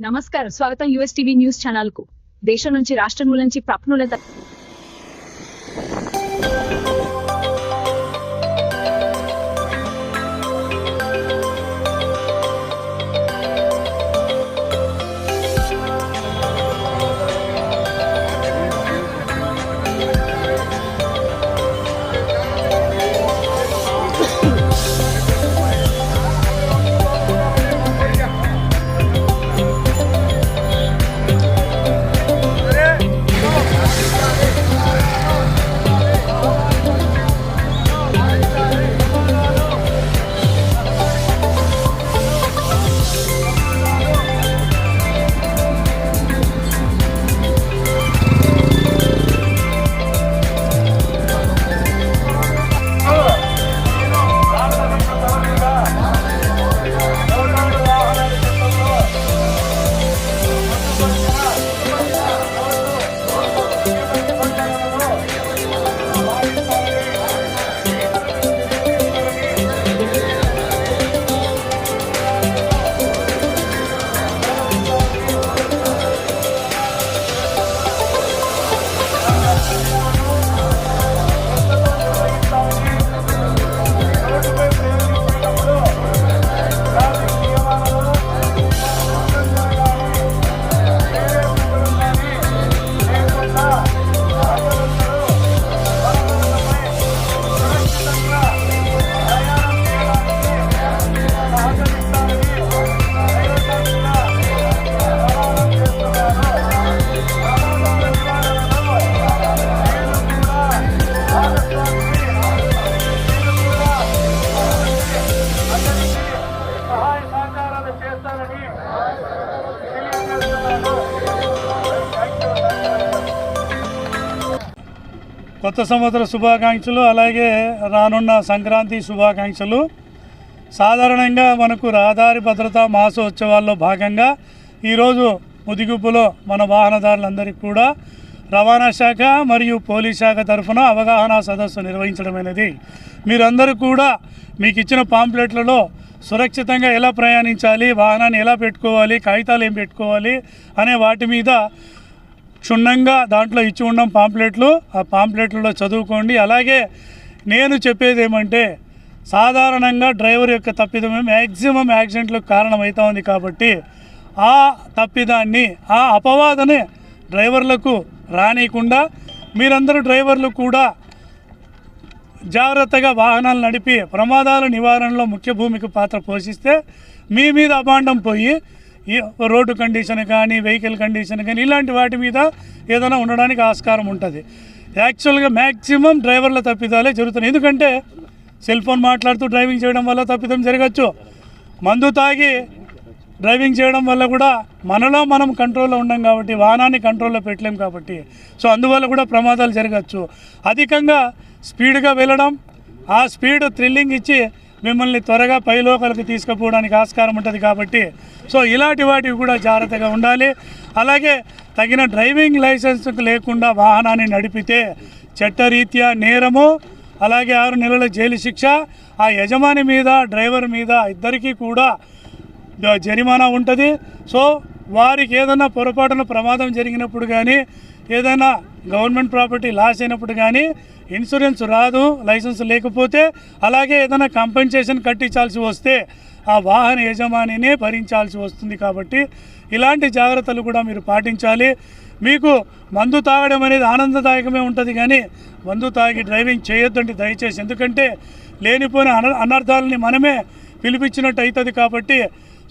నమస్కారం. స్వాగతం US TV news ఛానల్కు దేశం నుంచి రాష్ట్రం నుంచి ప్రప్నుల కొత్త సంవత్సర శుభాకాంక్షలు అలాగే రానున్న సంక్రాంతి శుభాకాంక్షలు. సాధారణంగా మనకు రహదారి భద్రతా మాసోత్సవాల్లో భాగంగా ఈరోజు ముదిగుపులో మన వాహనదారులందరికీ కూడా రవాణా శాఖ మరియు పోలీస్ శాఖ తరఫున అవగాహన సదస్సు నిర్వహించడమైనది. మీరందరూ కూడా మీకు ఇచ్చిన పాంప్లెట్లలో సురక్షితంగా ఎలా ప్రయాణించాలి వాహనాన్ని ఎలా పెట్టుకోవాలి కాగితాలు ఏం పెట్టుకోవాలి అనే వాటి మీద క్షుణ్ణంగా దాంట్లో ఇచ్చి ఉండడం పాంప్లెట్లు ఆ పాంప్లెట్లలో చదువుకోండి. అలాగే నేను చెప్పేది ఏమంటే సాధారణంగా డ్రైవర్ యొక్క తప్పిదమే మ్యాక్సిమం యాక్సిడెంట్లకు కారణమవుతా ఉంది కాబట్టి ఆ తప్పిదాన్ని ఆ అపవాదని డ్రైవర్లకు రానియకుండా మీరందరూ డ్రైవర్లు కూడా జాగ్రత్తగా వాహనాలు నడిపి ప్రమాదాల నివారణలో ముఖ్య భూమిక పాత్ర పోషిస్తే మీ మీద అభాండం పోయి రోడ్డు కండిషన్ కానీ వెహికల్ కండిషన్ కానీ ఇలాంటి వాటి మీద ఏదైనా ఉండడానికి ఆస్కారం ఉంటుంది. యాక్చువల్గా మ్యాక్సిమం డ్రైవర్ల తప్పిదాలే జరుగుతున్నాయి. ఎందుకంటే సెల్ ఫోన్ మాట్లాడుతూ డ్రైవింగ్ చేయడం వల్ల తప్పిదం జరగచ్చు. మందు తాగి డ్రైవింగ్ చేయడం వల్ల కూడా మనలో మనం కంట్రోల్లో ఉండం కాబట్టి వాహనాన్ని కంట్రోల్లో పెట్టలేం కాబట్టి. సో అందువల్ల కూడా ప్రమాదాలు జరగచ్చు. అధికంగా స్పీడ్గా వెళ్ళడం ఆ స్పీడ్ థ్రిల్లింగ్ ఇచ్చి మిమ్మల్ని త్వరగా పైలోకలకు తీసుకుపోవడానికి ఆస్కారం ఉంటుంది కాబట్టి సో ఇలాంటి వాటివి కూడా జాగ్రత్తగా ఉండాలి. అలాగే తగిన డ్రైవింగ్ లైసెన్స్ లేకుండా వాహనాన్ని నడిపితే చట్టరీత్యా నేరము అలాగే ఆరు నెలల జైలు శిక్ష ఆ యజమాని మీద డ్రైవర్ మీద ఇద్దరికీ కూడా జరిమానా ఉంటుంది. సో వారికి ఏదైనా పొరపాటున ప్రమాదం జరిగినప్పుడు కానీ ఏదైనా గవర్నమెంట్ ప్రాపర్టీ లాస్ అయినప్పుడు కానీ ఇన్సూరెన్స్ రాదు లైసెన్స్ లేకపోతే అలాగే ఏదైనా కంపెన్సేషన్ కట్టించాల్సి వస్తే ఆ వాహన యజమానినే భరించాల్సి వస్తుంది కాబట్టి ఇలాంటి జాగ్రత్తలు కూడా మీరు పాటించాలి. మీకు మందు తాగడం అనేది ఆనందదాయకమే ఉంటుంది కానీ మందు తాగి డ్రైవింగ్ చేయొద్దండి దయచేసి. ఎందుకంటే లేనిపోయిన అనర్థాలని మనమే పిలిపించినట్టు అవుతుంది కాబట్టి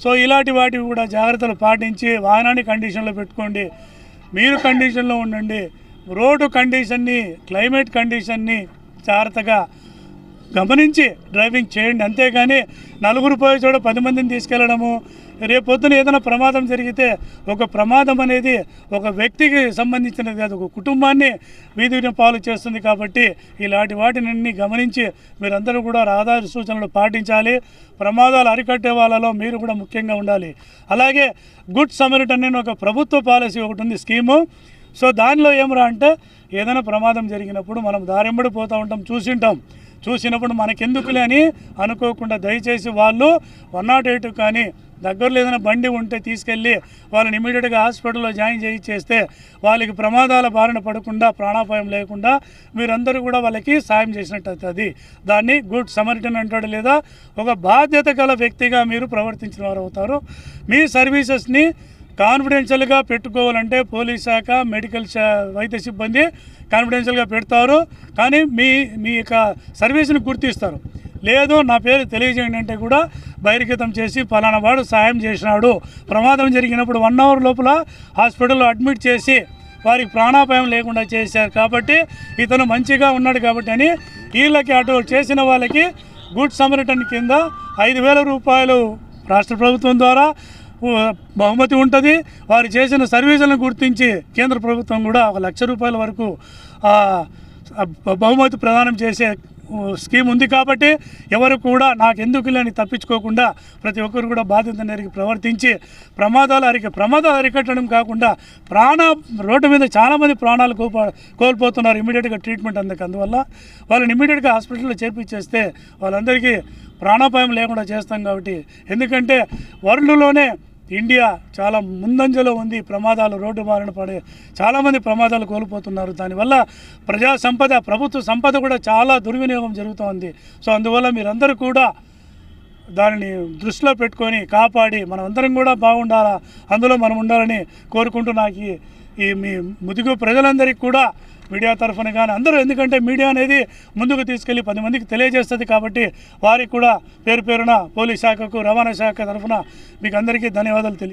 సో ఇలాంటి వాటివి కూడా జాగ్రత్తలు పాటించి వాహనాన్ని కండిషన్లో పెట్టుకోండి. మీరు కండిషన్లో ఉండండి. రోడ్డు కండిషన్ని క్లైమేట్ కండిషన్ని జాగ్రత్తగా గమనించి డ్రైవింగ్ చేయండి. అంతేగాని నలుగురు పోయే చోట పది మందిని తీసుకెళ్ళడము రేపు ఏదైనా ప్రమాదం జరిగితే ఒక ప్రమాదం అనేది ఒక వ్యక్తికి సంబంధించినది కాదు ఒక కుటుంబాన్ని వీధిని పాలు చేస్తుంది కాబట్టి ఇలాంటి వాటిని గమనించి మీరందరూ కూడా రహదారి సూచనలు పాటించాలి. ప్రమాదాలు అరికట్టే వాళ్ళలో మీరు కూడా ముఖ్యంగా ఉండాలి. అలాగే గుడ్ సమరిట్ అనే ఒక ప్రభుత్వ పాలసీ ఒకటి ఉంది స్కీము. సో దానిలో ఏమరా అంటే ఏదైనా ప్రమాదం జరిగినప్పుడు మనం దారెంబడి పోతూ ఉంటాం చూసింటాం. చూసినప్పుడు మనకెందుకులే అని అనుకోకుండా దయచేసి వాళ్ళు వన్ నాట్ ఎయిట్ కానీ దగ్గరలో ఏదైనా బండి ఉంటే తీసుకెళ్ళి వాళ్ళని ఇమీడియట్గా హాస్పిటల్లో జాయిన్ చేయించేస్తే వాళ్ళకి ప్రమాదాల బారిన పడకుండా ప్రాణాపాయం లేకుండా మీరందరూ కూడా వాళ్ళకి సాయం చేసినట్టు అవుతుంది. దాన్ని గుడ్ సమరిటన్ అంటాడు లేదా ఒక బాధ్యత గల వ్యక్తిగా మీరు ప్రవర్తించిన వారు అవుతారు. మీ సర్వీసెస్ని కాన్ఫిడెన్షియల్గా పెట్టుకోవాలంటే పోలీస్ శాఖ మెడికల్ శా వైద్య సిబ్బంది కాన్ఫిడెన్షియల్గా పెడతారు. కానీ మీ మీ యొక్క సర్వీస్ని గుర్తిస్తారు. లేదు నా పేరు తెలియజేయండి అంటే కూడా బహిర్గతం చేసి ఫలానా వాడు సాయం చేసినాడు. ప్రమాదం జరిగినప్పుడు వన్ అవర్ లోపల హాస్పిటల్లో అడ్మిట్ చేసి వారికి ప్రాణాపాయం లేకుండా చేశారు. కాబట్టి ఇతను మంచిగా ఉన్నాడు కాబట్టి అని వీళ్ళకి అటు చేసిన వాళ్ళకి గుడ్ సమరటన్ కింద ఐదు వేల రూపాయలు రాష్ట్ర ప్రభుత్వం ద్వారా బహుమతి ఉంటుంది. వారు చేసిన సర్వీసులను గుర్తించి కేంద్ర ప్రభుత్వం కూడా ఒక లక్ష రూపాయల వరకు బహుమతి ప్రదానం చేసే స్కీమ్ ఉంది కాబట్టి ఎవరు కూడా నాకు ఎందుకు లేని తప్పించుకోకుండా ప్రతి ఒక్కరు కూడా బాధ్యత నెరిగి ప్రవర్తించి ప్రమాదాలు అరిక ప్రమాదాలు అరికట్టడం కాకుండా ప్రాణ రోడ్డు మీద చాలామంది ప్రాణాలు కోల్పో కోల్పోతున్నారు ఇమీడియట్గా ట్రీట్మెంట్ అందుకు. అందువల్ల వాళ్ళని ఇమీడియట్గా హాస్పిటల్లో చేర్పించేస్తే వాళ్ళందరికీ ప్రాణాపాయం లేకుండా చేస్తాం కాబట్టి. ఎందుకంటే వరల్డ్లోనే ఇండియా చాలా ముందంజలో ఉంది. ప్రమాదాలు రోడ్డు బారిన పడే చాలామంది ప్రమాదాలు కోల్పోతున్నారు. దానివల్ల ప్రజా సంపద ప్రభుత్వ సంపద కూడా చాలా దుర్వినియోగం జరుగుతోంది. సో అందువల్ల మీరందరూ కూడా దానిని దృష్టిలో పెట్టుకొని కాపాడి మనం అందరం కూడా బాగుండాలా? అందులో మనం ఉండాలని కోరుకుంటూ నాకు ఈ- మీ ముదుగు ప్రజలందరికీ కూడా మీడియా తరఫున కానీ అందరూ ఎందుకంటే మీడియా అనేది ముందుకు తీసుకెళ్ళి పది మందికి తెలియజేస్తుంది కాబట్టి వారికి కూడా పేరు పేరున పోలీస్ శాఖకు రవాణా శాఖ తరఫున మీకు అందరికీ ధన్యవాదాలు తెలియ